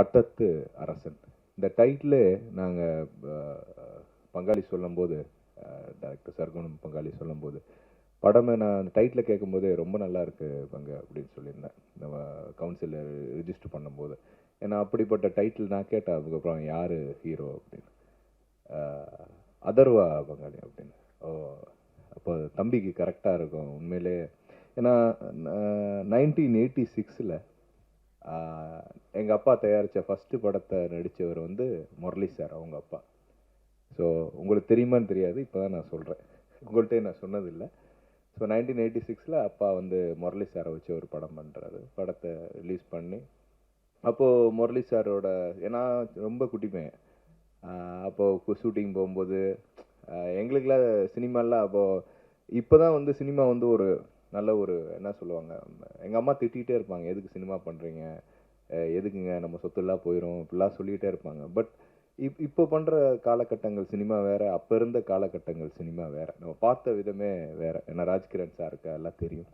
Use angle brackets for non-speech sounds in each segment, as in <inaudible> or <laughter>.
பட்டத்து அரசன். இந்த டைட்டில் நாங்கள் பங்காளி சொல்லும்போது டேரக்டர் சர்க்குணம் பங்காளி சொல்லும்போது படமே நான் அந்த டைட்டில் கேட்கும்போதே ரொம்ப நல்லா இருக்குது பங்க அப்படின்னு சொல்லியிருந்தேன். நம்ம கவுன்சிலில் ரிஜிஸ்டர் பண்ணும்போது. ஏன்னா அப்படிப்பட்ட டைட்டில் நான் கேட்டேன். அதுக்கப்புறம் யார் ஹீரோ அப்படின்னு. அதர்வா பங்காளி அப்படின்னு. ஓ அப்போ தம்பிக்கு கரெக்டாக இருக்கும் உண்மையிலே. ஏன்னா நைன்டீன் எயிட்டி சிக்ஸில் எங்கள் அப்பா தயாரித்த ஃபஸ்ட்டு படத்தை நடித்தவர் வந்து முரளி சார் அவங்க அப்பா. ஸோ உங்களுக்கு தெரியுமான்னு தெரியாது இப்போ தான் நான் சொல்கிறேன் உங்கள்கிட்ட நான் சொன்னதில்லை. ஸோ நைன்டீன் எயிட்டி சிக்ஸில் அப்பா வந்து முரளி சாரை வச்சு ஒரு படம் பண்ணுறாரு படத்தை ரிலீஸ் பண்ணி அப்போது முரளி சாரோட ஏன்னா ரொம்ப குட்டிப்பேன் அப்போது ஷூட்டிங் போகும்போது எங்களுக்கெல்லாம் சினிமாலாம் அப்போது இப்போ தான் வந்து சினிமா வந்து ஒரு நல்ல ஒரு என்ன சொல்லுவாங்க எங்கள் அம்மா திட்டிகிட்டே இருப்பாங்க எதுக்கு சினிமா பண்ணுறீங்க எதுக்குங்க? நம்ம சொத்துலாம் போயிடும் இப்படிலாம் சொல்லிகிட்டே இருப்பாங்க. பட் இப் இப்போ பண்ணுற காலகட்டங்கள் சினிமா வேறு அப்போ இருந்த காலகட்டங்கள் சினிமா வேறு. நம்ம பார்த்த விதமே வேறு. ஏன்னா ராஜ்கிரண் சாருக்கு எல்லாம் தெரியும்.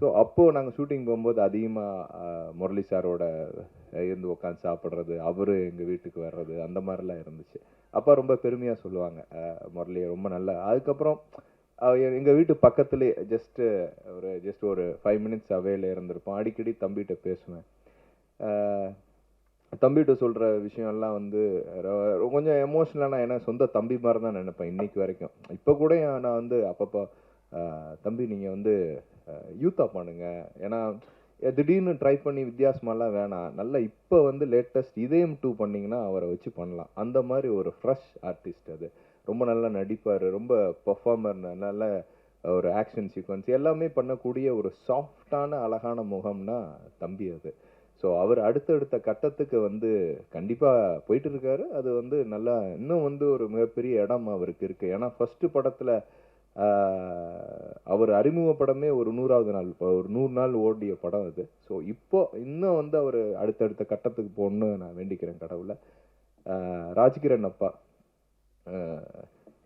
ஸோ அப்போது நாங்கள் ஷூட்டிங் போகும்போது அதிகமாக முரளி சாரோட இருந்து உட்காந்து சாப்பிட்றது அவர் எங்கள் வீட்டுக்கு வர்றது அந்த மாதிரிலாம் இருந்துச்சு. அப்பா ரொம்ப பெருமையாக சொல்லுவாங்க முரளியை ரொம்ப நல்லா. அதுக்கப்புறம் எங்கள் வீட்டு பக்கத்துலேயே ஜஸ்ட்டு ஒரு ஜஸ்ட் ஒரு ஃபைவ் மினிட்ஸ் அவையில் இருந்திருப்போம். அடிக்கடி தம்பிகிட்ட பேசுவேன். தம்பிகிட்ட சொல்கிற விஷயம்லாம் வந்து ரொ- கொஞ்சம் எமோஷ்னலாக நான் ஏன்னா சொந்த தம்பி மாதிரி தான் நினைப்பேன் இன்றைக்கி வரைக்கும். இப்போ கூட நான் வந்து அப்பப்போ தம்பி நீங்கள் வந்து யூத்தாக பண்ணுங்க. ஏன்னா திடீர்னு ட்ரை பண்ணி வித்தியாசமாலாம் வேணாம். நல்லா இப்போ வந்து லேட்டஸ்ட் இதயம் டூ பண்ணிங்கன்னா அவரை வச்சு பண்ணலாம். அந்த மாதிரி ஒரு ஃப்ரெஷ் ஆர்டிஸ்ட் அது. ரொம்ப நல்லா நடிப்பார் ரொம்ப பர்ஃபார்மர் நல்ல ஒரு ஆக்ஷன் சீக்வன்ஸ் எல்லாமே பண்ணக்கூடிய ஒரு சாஃப்டான அழகான முகம்னா தம்பி அது. ஸோ அவர் அடுத்தடுத்த கட்டத்துக்கு வந்து கண்டிப்பாக போயிட்டு இருக்காரு அது வந்து நல்லா இன்னும் வந்து ஒரு மிகப்பெரிய இடம் அவருக்கு இருக்குது ஏன்னா ஃபஸ்ட்டு படத்தில் அவர் அறிமுக படமே ஒரு நூறாவது நாள் இப்போ ஒரு நூறு நாள் ஓடிய படம் அது. ஸோ இப்போ இன்னும் வந்து அவர் அடுத்தடுத்த கட்டத்துக்கு போகணுன்னு நான் வேண்டிக்கிறேன் கடவுளை. ராஜ்கிரண் அப்பா.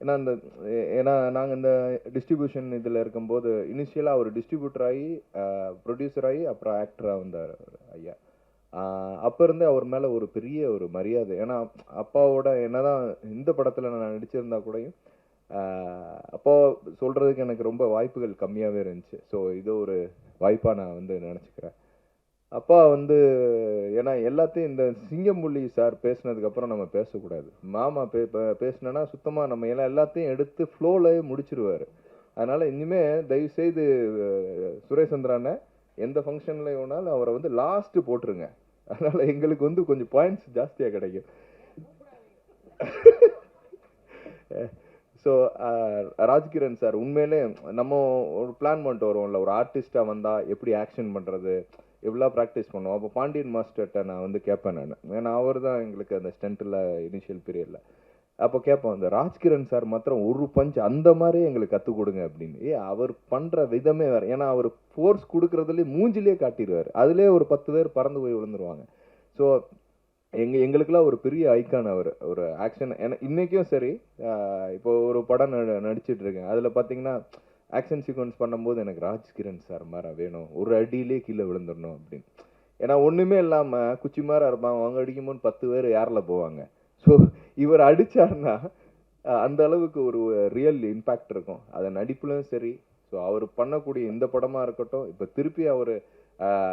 ஏன்னா இந்த ஏன்னா நாங்கள் இந்த டிஸ்ட்ரிபியூஷன் இதில் இருக்கும்போது இனிஷியலாக அவர் டிஸ்ட்ரிபியூட்டர் ஆகி ப்ரொடியூசர் ஆகி அப்புறம் ஆக்டராக வந்தார் ஐயா. அப்போ இருந்தே அவர் மேலே ஒரு பெரிய ஒரு மரியாதை. ஏன்னா அப்பாவோட என்னதான் இந்த படத்தில் நான் நடிச்சிருந்தா கூடயும் அப்போ அப்பா சொல்கிறதுக்கு எனக்கு ரொம்ப வாய்ப்புகள் கம்மியாகவே இருந்துச்சு. ஸோ இது ஒரு வாய்ப்பாக நான் வந்து நினச்சிக்கிறேன். அப்பா வந்து ஏன்னா எல்லாத்தையும் இந்த சிங்கம்புள்ளி சார் பேசினதுக்கப்புறம் நம்ம பேசக்கூடாது. மாமா பே பே- பேசுனேன்னா சுத்தமாக நம்ம எல்லாம் எல்லாத்தையும் எடுத்து ஃப்ளோவில் முடிச்சிருவார். அதனால் இனிமே தயவு செய்து எந்த ஃபங்க்ஷனில் வேணாலும் அவரை வந்து லாஸ்ட்டு போட்டுருங்க. அதனால் எங்களுக்கு வந்து கொஞ்சம் பாயிண்ட்ஸ் ஜாஸ்தியாக கிடைக்கும். <laughs> ஸோ ராஜ்கிரண் சார் உண்மையிலே நம்ம ஒரு பிளான் பண்ணிட்டு வருவோம்ல. ஒரு ஆர்டிஸ்ட்டாக வந்தால் எப்படி ஆக்ஷன் பண்ணுறது எவ்வளோ ப்ராக்டிஸ் பண்ணுவோம். அப்போ பாண்டியன் மாஸ்டர்கிட்ட நான் வந்து கேட்பேன் நான். ஏன்னா அவர் தான் எங்களுக்கு அந்த ஸ்டண்ட்டில் இனிஷியல் பீரியடில் அப்போ கேட்போம் அந்த ராஜ்கிரண் சார் மாத்திரம் ஒரு பஞ்ச் அந்த மாதிரி எங்களுக்கு கற்றுக் கொடுங்க அப்படின்னு. ஏ அவர் பண்ணுற விதமே வேறு. ஏன்னா அவர் ஃபோர்ஸ் கொடுக்குறதுலேயே மூஞ்சிலே காட்டிடுவார் அதுலேயே ஒரு பத்து பேர் பறந்து போய் விழுந்துருவாங்க. ஸோ எங்கள் எங்களுக்கெல்லாம் ஒரு பெரிய ஐக்கான் அவர். ஒரு ஆக்ஷன் ஏன்னா இன்றைக்கும் சரி இப்போ ஒரு படம் ந- அதில் பார்த்தீங்கன்னா ஆக்ஷன் சீக்வன்ஸ் பண்ணும்போது எனக்கு ராஜ்கிரண் சார் மாதிரி வேணும். ஒரு அடியிலே கீழே விழுந்துடணும் அப்படின்னு. ஏன்னா ஒன்றுமே இல்லாமல் குச்சி மாதிரி இருப்பான். அவங்க அடிக்கும்போது பத்து பேர் யாரில் போவாங்க. ஸோ இவர் அடிச்சாருன்னா அந்த அளவுக்கு ஒரு ரியல் இம்பேக்ட் இருக்கும். அதை நடிப்புலையும் சரி. ஸோ அவர் பண்ணக்கூடிய இந்த படமாக இருக்கட்டும் இப்போ திருப்பி அவர்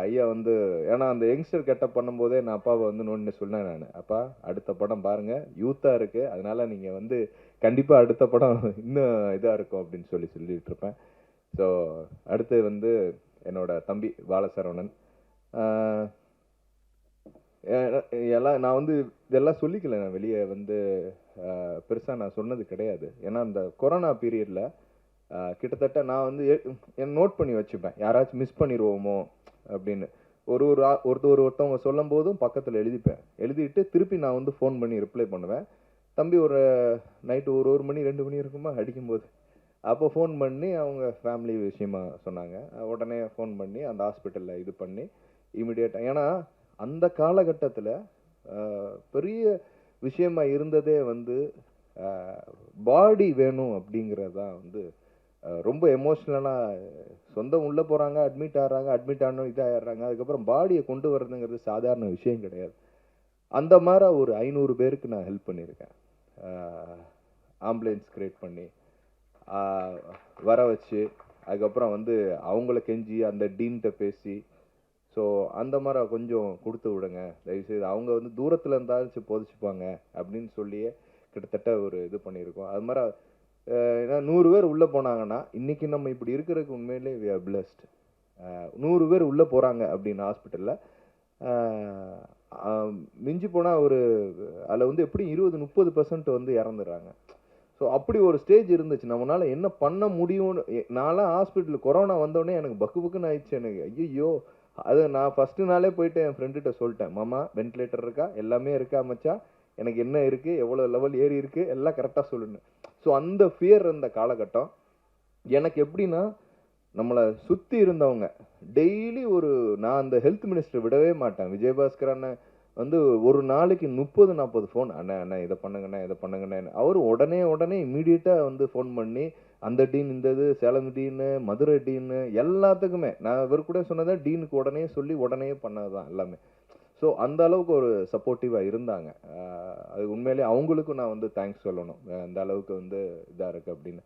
ஐயா வந்து ஏன்னா அந்த யங்ஸ்டர் கெட்டப் பண்ணும்போதே நான் அப்பாவை வந்து நோண்டி சொன்னேன் நான். அப்பா அடுத்த படம் பாருங்கள் யூத்தாக இருக்குது அதனால் நீங்கள் வந்து கண்டிப்பாக அடுத்த படம் இன்னும் இதாக இருக்கும் அப்படின்னு சொல்லி சொல்லிகிட்டு இருப்பேன். ஸோ அடுத்து வந்து என்னோடய தம்பி பாலசரவணன். எல்லாம் நான் வந்து இதெல்லாம் சொல்லிக்கல. நான் வெளியே வந்து பெருசாக நான் சொன்னது கிடையாது. ஏன்னா அந்த கொரோனா பீரியடில் கிட்டத்தட்ட நான் வந்து நோட் பண்ணி வச்சுப்பேன். யாராச்சும் மிஸ் பண்ணிடுவோமோ அப்படின்னு. ஒரு ஒரு ஆ- ஒருத்தர் ஒரு ஒருத்தவங்க சொல்லும் போதும் பக்கத்தில் எழுதிப்பேன். எழுதிட்டு திருப்பி நான் வந்து ஃபோன் பண்ணி ரிப்ளை பண்ணுவேன். தம்பி ஒரு நைட்டு ஒரு ஒரு மணி ரெண்டு மணி இருக்குமா? அடிக்கும்போது. அப்போ ஃபோன் பண்ணி அவங்க ஃபேமிலி விஷயமா சொன்னாங்க. உடனே ஃபோன் பண்ணி அந்த ஹாஸ்பிட்டலில் இது பண்ணி இமிடியேட்டாக ஏன்னா அந்த காலகட்டத்தில் பெரிய விஷயமா இருந்ததே வந்து பாடி வேணும் அப்படிங்கிறது தான் வந்து ரொம்ப எமோஷ்னலாக சொந்தம் உள்ளே போகிறாங்க அட்மிட் ஆகிறாங்க அட்மிட் ஆனோம் இதாகிடுறாங்க அதுக்கப்புறம் பாடியை கொண்டு வர்றதுங்கிறது சாதாரண விஷயம் கிடையாது. அந்த மாதிரி ஒரு ஐநூறு பேருக்கு நான் ஹெல்ப் பண்ணியிருக்கேன். ஆம்புலன்ஸ் கிரியேட் பண்ணி வர வச்சு அதுக்கப்புறம் வந்து அவங்கள கெஞ்சி அந்த டீன்கிட்ட பேசி ஸோ அந்த மாதிரி கொஞ்சம் கொடுத்து விடுங்க. தயவுசெய்து அவங்க வந்து தூரத்தில் இருந்தாலும் போதிச்சுப்பாங்க அப்படின்னு சொல்லியே கிட்டத்தட்ட ஒரு இது பண்ணியிருக்கோம். அது மாதிரி ஏன்னா நூறு பேர் உள்ளே போனாங்கன்னா இன்றைக்கி நம்ம இப்படி இருக்கிறதுக்கு உண்மையிலே வி ஆர் பிளஸ்ட் நூறு பேர் உள்ளே போகிறாங்க அப்படின்னு ஹாஸ்பிட்டலில் மிஞ்சி போனால் ஒரு அதில் வந்து எப்படி இருபது முப்பது பர்சன்ட் வந்து இறந்துடுறாங்க. ஸோ அப்படி ஒரு ஸ்டேஜ் இருந்துச்சு. நம்மளால என்ன பண்ண முடியும்னு எ- நான்லாம் ஹாஸ்பிட்டல் கொரோனா வந்தோடனே எனக்கு பக்கு பக்குன்னு ஆயிடுச்சு எனக்கு. ஐயோ அது நான் ஃபஸ்ட்டு நாளே போயிட்டு என் ஃப்ரெண்டுகிட்ட சொல்லிட்டேன் மாமா வென்டிலேட்டர் இருக்கா? எல்லாமே இருக்கா மச்சா எனக்கு என்ன இருக்குது எவ்வளோ லெவல் ஏறி இருக்குது எல்லாம் கரெக்டாக சொல்லுன்னு. ஸோ அந்த ஃபியர் இருந்த காலகட்டம் எனக்கு எப்படின்னா நம்மளை சுற்றி இருந்தவங்க டெய்லி ஒரு நான் அந்த ஹெல்த் மினிஸ்டர் விடவே மாட்டேன். விஜயபாஸ்கர் அண்ணன் வந்து ஒரு நாளைக்கு முப்பது நாற்பது ஃபோன் அண்ணே அண்ணன் இதை பண்ணுங்கண்ணே இதை பண்ணுங்கண்ணே அவர் உடனே உடனே இமீடியட்டாக வந்து ஃபோன் பண்ணி அந்த டீன் இந்த இது சேலம் டீனு மதுரை டீனு எல்லாத்துக்குமே. நான் இவர் கூட சொன்னதை டீனுக்கு உடனே சொல்லி உடனே பண்ணது தான் எல்லாமே. ஸோ அந்த அளவுக்கு ஒரு சப்போர்ட்டிவாக இருந்தாங்க. அது உண்மையிலேயே அவங்களுக்கும் நான் வந்து தேங்க்ஸ் சொல்லணும். அஹ் அந்த அளவுக்கு வந்து இதாக இருக்குது அப்படின்னு.